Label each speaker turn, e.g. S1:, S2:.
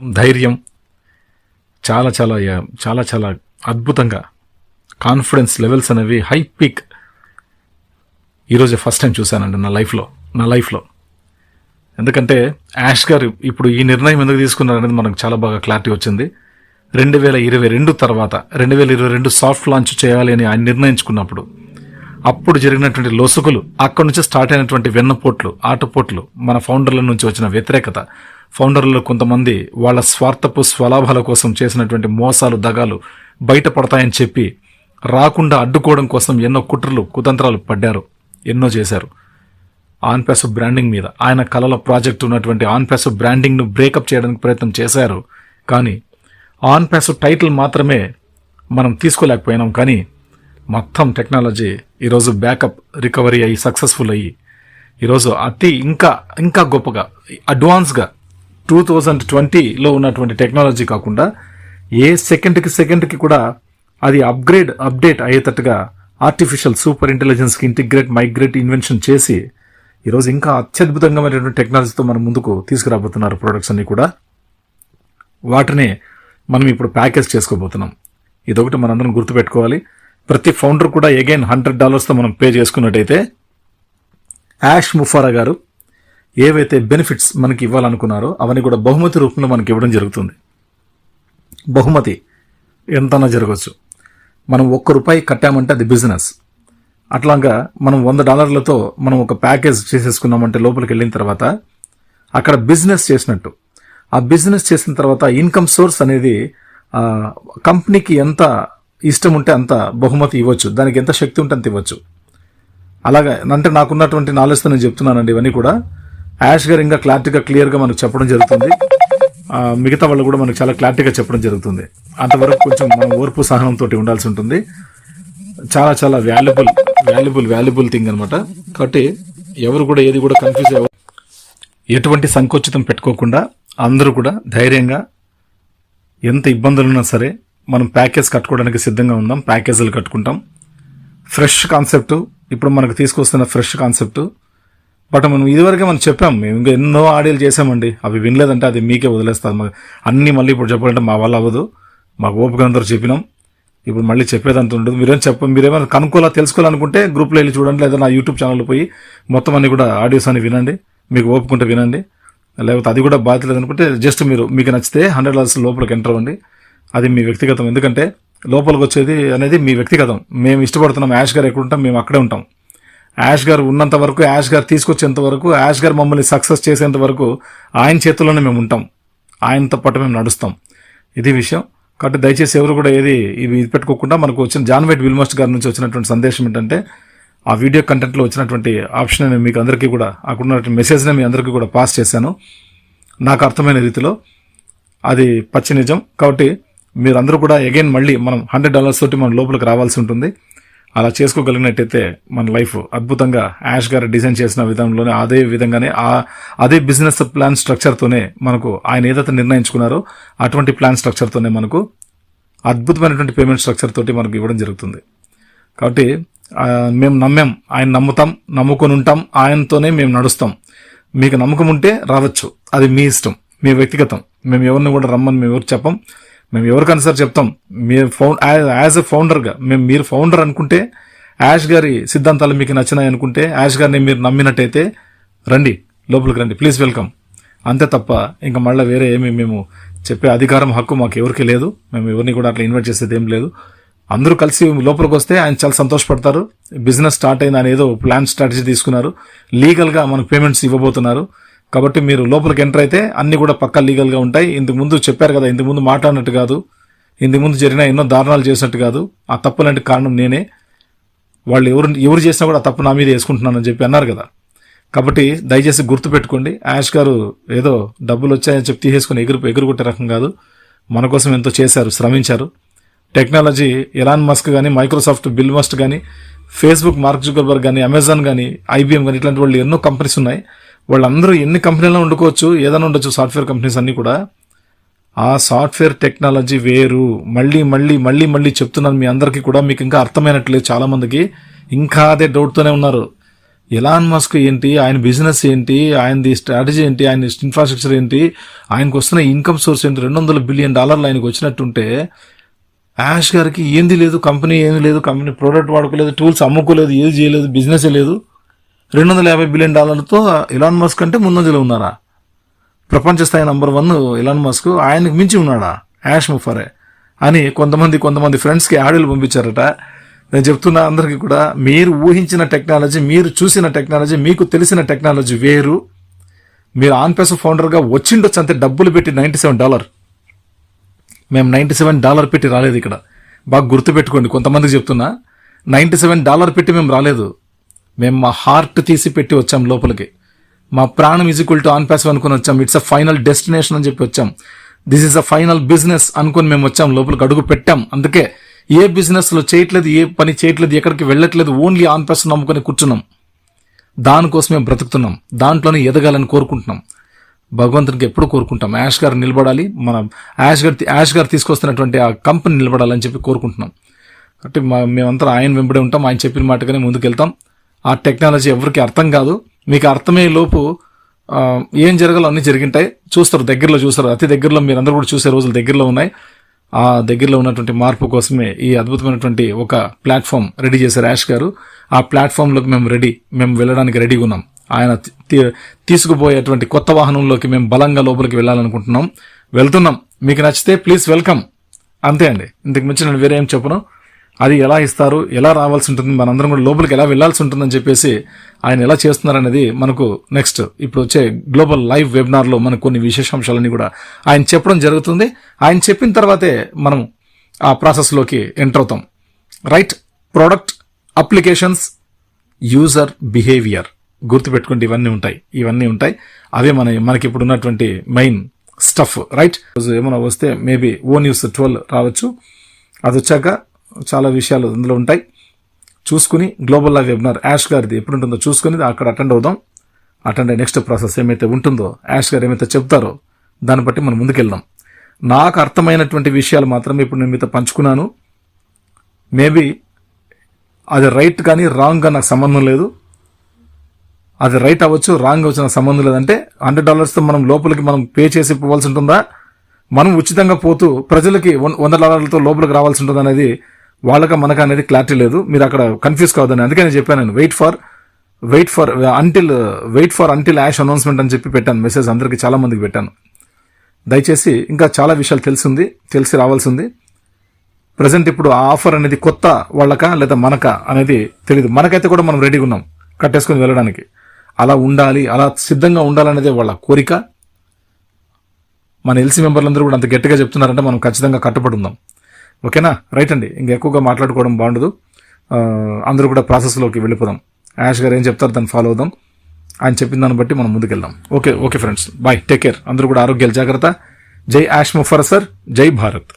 S1: ధైర్యం. చాలా చాలా చాలా చాలా అద్భుతంగా కాన్ఫిడెన్స్ లెవెల్స్ అనేవి హై పీక్ ఈరోజు ఫస్ట్ టైం చూశానండి నా లైఫ్లో నా లైఫ్లో ఎందుకంటే యాష్ గారు ఇప్పుడు ఈ నిర్ణయం ఎందుకు తీసుకున్నారనేది మనకు చాలా బాగా క్లారిటీ వచ్చింది. రెండు వేల ఇరవై రెండు తర్వాత రెండు వేల ఇరవై రెండు సాఫ్ట్ లాంచ్ చేయాలి అని ఆయన నిర్ణయించుకున్నప్పుడు అప్పుడు జరిగినటువంటి లొసుగులు అక్కడి నుంచి స్టార్ట్ అయినటువంటి వెన్నపోట్లు ఆటపోట్లు మన ఫౌండర్ల నుంచి వచ్చిన వ్యతిరేకత. ఫౌండర్లలో కొంతమంది వాళ్ళ స్వార్థపు స్వలాభాల కోసం చేసినటువంటి మోసాలు దగాలు బయటపడతాయని చెప్పి రాకుండా అడ్డుకోవడం కోసం ఎన్నో కుట్రలు కుతంత్రాలు పడ్డారు ఎన్నో చేశారు. ఆన్ బ్రాండింగ్ మీద ఆయన కళల ప్రాజెక్ట్ ఉన్నటువంటి ఆన్ బ్రాండింగ్ను బ్రేకప్ చేయడానికి ప్రయత్నం చేశారు. కానీ ఆన్ టైటిల్ మాత్రమే మనం తీసుకోలేకపోయినాం. కానీ మొత్తం టెక్నాలజీ ఈరోజు బ్యాకప్ రికవరీ అయ్యి సక్సెస్ఫుల్ అయ్యి ఈరోజు అతి ఇంకా ఇంకా గొప్పగా అడ్వాన్స్గా టూ థౌజండ్ ట్వంటీలో ఉన్నటువంటి టెక్నాలజీ కాకుండా ఏ సెకండ్కి సెకండ్కి కూడా అది అప్గ్రేడ్ అప్డేట్ అయ్యేటట్టుగా ఆర్టిఫిషియల్ సూపర్ ఇంటెలిజెన్స్కి ఇంటిగ్రేట్ మైగ్రేట్ ఇన్వెన్షన్ చేసి ఈరోజు ఇంకా అత్యద్భుతంగా టెక్నాలజీతో మన ముందుకు తీసుకురాబోతున్నారు ప్రొడక్ట్స్ అన్ని కూడా. వాటిని మనం ఇప్పుడు ప్యాకేజ్ చేసుకోబోతున్నాం. ఇదొకటి మనందరం గుర్తుపెట్టుకోవాలి. ప్రతి ఫౌండర్ కూడా అగైన్ హండ్రెడ్ డాలర్స్తో మనం పే చేసుకున్నట్టయితే యాష్ ముఫారా గారు ఏవైతే బెనిఫిట్స్ మనకి ఇవ్వాలనుకున్నారో అవన్నీ కూడా బహుమతి రూపంలో మనకి ఇవ్వడం జరుగుతుంది. బహుమతి ఎంతనా జరగవచ్చు. మనం ఒక్క రూపాయి కట్టామంటే అది బిజినెస్ అట్లాగా మనం వంద డాలర్లతో మనం ఒక ప్యాకేజ్ చేసేసుకున్నామంటే లోపలికి వెళ్ళిన తర్వాత అక్కడ బిజినెస్ చేసినట్టు. ఆ బిజినెస్ చేసిన తర్వాత ఇన్కమ్ సోర్స్ అనేది కంపెనీకి ఎంత ఇష్టం ఉంటే అంత బహుమతి ఇవ్వచ్చు. దానికి ఎంత శక్తి ఉంటే అంత ఇవ్వచ్చు. అలాగా అంటే నాకున్నటువంటి నాలెడ్జ్తో నేను చెప్తున్నానండి ఇవన్నీ కూడా. యాష్ గారు ఇంకా క్లారిటీగా క్లియర్గా మనకు చెప్పడం జరుగుతుంది. మిగతా వాళ్ళు కూడా మనకు చాలా క్లారిటీగా చెప్పడం జరుగుతుంది. అంతవరకు కొంచెం మనం ఓర్పు సహనంతో ఉండాల్సి ఉంటుంది. చాలా చాలా వాల్యుబుల్ వాల్యుబుల్ వాల్యుబుల్ థింగ్ అనమాట కాబట్టి ఎవరు కూడా ఏది కూడా కన్ఫ్యూజ్ అవ్వ ఎటువంటి సంకోచితం పెట్టుకోకుండా అందరూ కూడా ధైర్యంగా ఎంత ఇబ్బందులున్నా సరే మనం ప్యాకేజ్ కట్టుకోవడానికి సిద్ధంగా ఉందాం ప్యాకేజీలు కట్టుకుంటాం. ఫ్రెష్ కాన్సెప్ట్ ఇప్పుడు మనకు తీసుకొస్తున్న ఫ్రెష్ కాన్సెప్ట్ బట్ మనం ఇదివరకే మనం చెప్పాం మేము ఇంకా ఎన్నో ఆడియోలు చేసామండి అవి వినలేదంటే అది మీకే వదిలేస్తాం మాకు అన్ని మళ్ళీ ఇప్పుడు చెప్పాలంటే మా వల్ల అవ్వదు. మాకు ఓపిక అందరూ చెప్పినాం. ఇప్పుడు మళ్ళీ చెప్పేదంత ఉండదు. మీరేం చెప్ప మీరేమైనా కనుక్కోవాలా తెలుసుకోవాలనుకుంటే గ్రూప్లో వెళ్ళి చూడండి లేదా నా యూట్యూబ్ ఛానల్ పోయి మొత్తం అన్ని కూడా ఆడియోస్ అని వినండి. మీకు ఓపుకుంటే వినండి. లేకపోతే అది కూడా బాధ్యత లేదనుకుంటే జస్ట్ మీరు మీకు నచ్చితే హండ్రెడ్ లవర్స్ లోపలికి ఎంటర్ అవ్వండి. అది మీ వ్యక్తిగతం. ఎందుకంటే లోపలికి వచ్చేది అనేది మీ వ్యక్తిగతం. మేము ఇష్టపడుతున్నాం యాష్ గారు ఎక్కడ ఉంటాం మేము అక్కడే ఉంటాం. యాష్ గారు ఉన్నంత వరకు యాష్ గారు తీసుకొచ్చేంత వరకు యాష్ గారు మమ్మల్ని సక్సెస్ చేసేంత వరకు ఆయన చేతుల్లోనే మేము ఉంటాం. ఆయనతో పాటు మేము నడుస్తాం. ఇది విషయం. కాబట్టి దయచేసి ఎవరు కూడా ఏది ఇవి ఇది పెట్టుకోకుండా మనకు వచ్చిన జాన్ వైట్ విల్మస్ట్ గారి నుంచి వచ్చినటువంటి సందేశం ఏంటంటే ఆ వీడియో కంటెంట్లో వచ్చినటువంటి ఆప్షన్ నేను మీకు అందరికీ కూడా అక్కడున్నటువంటి మెసేజ్ని మీ అందరికీ కూడా పాస్ చేశాను. నాకు అర్థమైన రీతిలో. అది పచ్చి నిజం. కాబట్టి మీరందరూ కూడా అగైన్ మళ్ళీ మనం హండ్రెడ్ డాలర్స్ తోటి మనం లోపలికి రావాల్సి ఉంటుంది. అలా చేసుకోగలిగినట్టయితే మన లైఫ్ అద్భుతంగా యాష్ గారు డిజైన్ చేసిన విధంలోనే అదే విధంగానే ఆ అదే బిజినెస్ ప్లాన్ స్ట్రక్చర్తోనే మనకు ఆయన ఏదైతే నిర్ణయించుకున్నారో అటువంటి ప్లాన్ స్ట్రక్చర్తోనే మనకు అద్భుతమైనటువంటి పేమెంట్ స్ట్రక్చర్ తోటి మనకు ఇవ్వడం జరుగుతుంది. కాబట్టి మేము నమ్మాం ఆయన నమ్ముతాం నమ్ముకొని ఉంటాం ఆయనతోనే మేము నడుస్తాం. మీకు నమ్మకం ఉంటే రావచ్చు. అది మీ ఇష్టం మీ వ్యక్తిగతం. మేము ఎవరిని కూడా రమ్మని మేము ఎవరు చెప్పం. మేము ఎవరికైనా సార్ చెప్తాం. మీరు ఫౌండ్ యాజ్ ఎ ఫౌండర్గా మేము మీరు ఫౌండర్ అనుకుంటే యాష్ గారి సిద్ధాంతాలు మీకు నచ్చినాయి అనుకుంటే యాష్ గారిని మీరు నమ్మినట్టయితే రండి లోపలికి రండి ప్లీజ్ వెల్కమ్ అంతే తప్ప ఇంకా మళ్ళీ వేరే ఏమి మేము చెప్పే అధికారం హక్కు మాకు ఎవరికి లేదు. మేము ఎవరిని కూడా అట్లా ఇన్వైట్ చేసేది ఏం లేదు. అందరూ కలిసి లోపలికి వస్తే ఆయన చాలా సంతోషపడతారు. బిజినెస్ స్టార్ట్ అయింది అని ఏదో ప్లాన్ స్ట్రాటజీ తీసుకున్నారు. లీగల్గా మనకు పేమెంట్స్ ఇవ్వబోతున్నారు. కాబట్టి మీరు లోపలికి ఎంటర్ అయితే అన్ని కూడా పక్కా లీగల్గా ఉంటాయి. ఇంతకు ముందు చెప్పారు కదా ఇంతకు ముందు మాట్లాడినట్టు కాదు. ఇంతకు ముందు జరిగిన ఎన్నో దారుణాలు చేసినట్టు కాదు. ఆ తప్పులంటే కారణం నేనే. వాళ్ళు ఎవరు ఎవరు చేసినా కూడా ఆ తప్పు నా మీద వేసుకుంటున్నానని చెప్పి అన్నారు కదా. కాబట్టి దయచేసి గుర్తు పెట్టుకోండి యాష్ గారు ఏదో డబ్బులు వచ్చాయని చెప్పి తీసేసుకుని ఎగురు ఎగురుకొట్టే రకం కాదు. మన కోసం ఎంతో చేశారు శ్రమించారు. టెక్నాలజీ ఎలాన్ మస్క్ కానీ మైక్రోసాఫ్ట్ బిల్ మస్ట్ కానీ ఫేస్బుక్ మార్క్ జుకర్బర్గ్ కానీ అమెజాన్ కానీ ఐబీఎం కానీ ఇట్లాంటి వాళ్ళు ఎన్నో కంపెనీస్ ఉన్నాయి. వాళ్ళందరూ ఎన్ని కంపెనీలో వండుకోవచ్చు ఏదైనా ఉండొచ్చు సాఫ్ట్వేర్ కంపెనీస్ అన్ని కూడా. ఆ సాఫ్ట్వేర్ టెక్నాలజీ వేరు. మళ్ళీ మళ్ళీ మళ్ళీ మళ్ళీ చెప్తున్నాను మీ అందరికీ కూడా మీకు ఇంకా అర్థమైనట్లేదు చాలా మందికి ఇంకా అదే డౌట్తోనే ఉన్నారు. ఎలాన్ మస్క్ ఏంటి ఆయన బిజినెస్ ఏంటి ఆయనది స్ట్రాటజీ ఏంటి ఆయన ఇన్ఫ్రాస్ట్రక్చర్ ఏంటి ఆయనకు వస్తున్న ఇన్కమ్ సోర్స్ ఏంటి రెండు వందల బిలియన్ డాలర్లు ఆయనకు వచ్చినట్టుంటే యాష్ గారికి ఏంది లేదు కంపెనీ ఏమి లేదు కంపెనీ ప్రోడక్ట్ వాడుకోలేదు టూల్స్ అమ్ముకోలేదు ఏది చేయలేదు బిజినెస్ లేదు. రెండు వందల యాభై బిలియన్ డాలర్లతో ఇలాన్ మస్క్ అంటే ముందంజలో ఉన్నారా? ప్రపంచ స్థాయి నంబర్ వన్ ఇలాన్ మస్క్ ఆయనకు మించి ఉన్నాడా? యాష్ ముఫరే అని కొంతమంది కొంతమంది ఫ్రెండ్స్కి ఆడియోలు పంపించారట. నేను చెప్తున్న అందరికీ కూడా మీరు ఊహించిన టెక్నాలజీ మీరు చూసిన టెక్నాలజీ మీకు తెలిసిన టెక్నాలజీ వేరు. మీరు ఆన్పేస్ ఫౌండర్గా వచ్చిండొచ్చు అంతే డబ్బులు పెట్టి నైంటీ సెవెన్ డాలర్. మేము నైంటీ సెవెన్ డాలర్ పెట్టి రాలేదు ఇక్కడ. బాగా గుర్తుపెట్టుకోండి కొంతమందికి చెప్తున్నా. నైంటీ సెవెన్ డాలర్ పెట్టి మేము రాలేదు. మేము మా హార్ట్ తీసి పెట్టి వచ్చాం లోపలికి. మా ప్రాణం ఈజ్వల్ టు ఆన్ ప్యాసివ్ అనుకుని వచ్చాం. ఇట్స్ అ ఫైనల్ డెస్టినేషన్ అని చెప్పి వచ్చాం. This is a final business అనుకుని మేము వచ్చాం లోపలికి అడుగు పెట్టాం. అందుకే ఏ బిజినెస్లో చేయట్లేదు ఏ పని చేయట్లేదు ఎక్కడికి వెళ్ళట్లేదు ఓన్లీ ఆన్ ప్యాసివ్ నమ్ముకొని కూర్చున్నాం. దానికోసమే బ్రతుకుతున్నాం. దాంట్లోనే ఎదగాలని కోరుకుంటున్నాం. భగవంతునికి ఎప్పుడు కోరుకుంటాం. యాష్ గారు నిలబడాలి. మన యాష్ గారు యాష్ గారు తీసుకొస్తున్నటువంటి ఆ కంపెనీ నిలబడాలని చెప్పి కోరుకుంటున్నాం. కాబట్టి మా- మేమంతా ఆయన వెంబడే ఉంటాం. ఆయన చెప్పిన మాటగానే ముందుకెళ్తాం. ఆ టెక్నాలజీ ఎవరికి అర్థం కాదు. మీకు అర్థమయ్యే లోపు ఏం జరగాలో అన్ని జరిగింటాయి. చూస్తారు దగ్గరలో చూస్తారు. అతి దగ్గరలో మీరు అందరూ కూడా చూసే రోజులు దగ్గరలో ఉన్నాయి. ఆ దగ్గరలో ఉన్నటువంటి మార్పు కోసమే ఈ అద్భుతమైనటువంటి ఒక ప్లాట్ఫామ్ రెడీ చేశారు యాష్ గారు. ఆ ప్లాట్ఫామ్లోకి మేము రెడీ మేము వెళ్ళడానికి రెడీగా ఉన్నాం. ఆయన తీసుకుపోయేటువంటి కొత్త వాహనంలోకి మేము బలంగా లోపలికి వెళ్ళాలనుకుంటున్నాం. వెళ్తున్నాం. మీకు నచ్చితే ప్లీజ్ వెల్కమ్. అంతే అండి. ఇంతకు మించి నేను వేరే చెప్పను. అది ఎలా ఇస్తారు ఎలా రావాల్సి ఉంటుంది మనందరం కూడా లోపలికి ఎలా వెళ్ళాల్సి ఉంటుందని చెప్పేసి ఆయన ఎలా చేస్తున్నారనేది మనకు నెక్స్ట్ ఇప్పుడు వచ్చే గ్లోబల్ లైవ్ వెబినార్లో మనకు కొన్ని విశేషాంశాలన్నీ కూడా ఆయన చెప్పడం జరుగుతుంది. ఆయన చెప్పిన తర్వాతే మనం ఆ ప్రాసెస్లోకి ఎంటర్ అవుతాం. Right product applications user behaviour. గుర్తుపెట్టుకుంటే ఇవన్నీ ఉంటాయి. ఇవన్నీ ఉంటాయి. అవే మన మనకి ఇప్పుడు ఉన్నటువంటి మెయిన్ స్టఫ్ రైట్ ఏమైనా వస్తే మేబీ ఓ న్యూస్ ట్వెల్వ్ రావచ్చు. అది వచ్చాక చాలా విషయాలు అందులో ఉంటాయి. చూసుకుని గ్లోబల్ లైవ్ వెబినార్ యాష్ గారిది ఎప్పుడు ఉంటుందో చూసుకుని అక్కడ అటెండ్ అవుదాం. అటెండ్ అయ్యే నెక్స్ట్ ప్రాసెస్ ఏమైతే ఉంటుందో యాష్ గారు ఏమైతే చెప్తారో దాన్ని బట్టి మనం ముందుకెళ్దాం. నాకు అర్థమైనటువంటి విషయాలు మాత్రమే ఇప్పుడు నేను మీతో పంచుకున్నాను. మేబీ అది రైట్ కానీ రాంగ్ కానీ నాకు సంబంధం లేదు. అది రైట్ అవ్వచ్చు రాంగ్ అవ్వచ్చు నాకు సంబంధం లేదంటే హండ్రెడ్ డాలర్స్తో మనం లోపలికి మనం పే చేసి పోవాల్సి ఉంటుందా? మనం ఉచితంగా పోతూ ప్రజలకి వంద డాలర్లతో లోపలికి రావాల్సి ఉంటుంది అనేది వాళ్ళక మనక అనేది క్లారిటీ లేదు. మీరు అక్కడ కన్ఫ్యూజ్ కావద్దని అందుకే నేను చెప్పాను నేను wait for wait for until wait for until ash announcement అని చెప్పి పెట్టాను మెసేజ్ అందరికి చాలా మందికి పెట్టాను. దయచేసి ఇంకా చాలా విషయాలు తెలిసింది తెలిసి రావాల్సింది ప్రజెంట్ ఇప్పుడు ఆ ఆఫర్ అనేది కొత్త వాళ్ళక లేదా మనక అనేది తెలియదు మనకైతే కూడా మనం రెడీగా ఉన్నాం కట్టేసుకుని వెళ్ళడానికి. అలా ఉండాలి అలా సిద్ధంగా ఉండాలనేదే వాళ్ళ కోరిక. మన ఎల్సీ మెంబర్లందరూ కూడా అంత గట్టిగా చెప్తున్నారంటే మనం ఖచ్చితంగా కట్టుబడి ఉందాం. ఓకేనా? రైట్ అండి. ఇంకా ఎక్కువగా మాట్లాడుకోవడం బాగుండదు. అందరూ కూడా ప్రాసెస్లోకి వెళ్ళిపోదాం. యాష్ గారు ఏం చెప్తారు దాన్ని ఫాలో అవుదాం. ఆయన చెప్పిన దాన్ని బట్టి మనం ముందుకెళ్దాం. Okay okay friends bye take care అందరూ కూడా ఆరోగ్యాలు జాగ్రత్త. జై యాష్ ముఫర్ సార్. జై భారత్.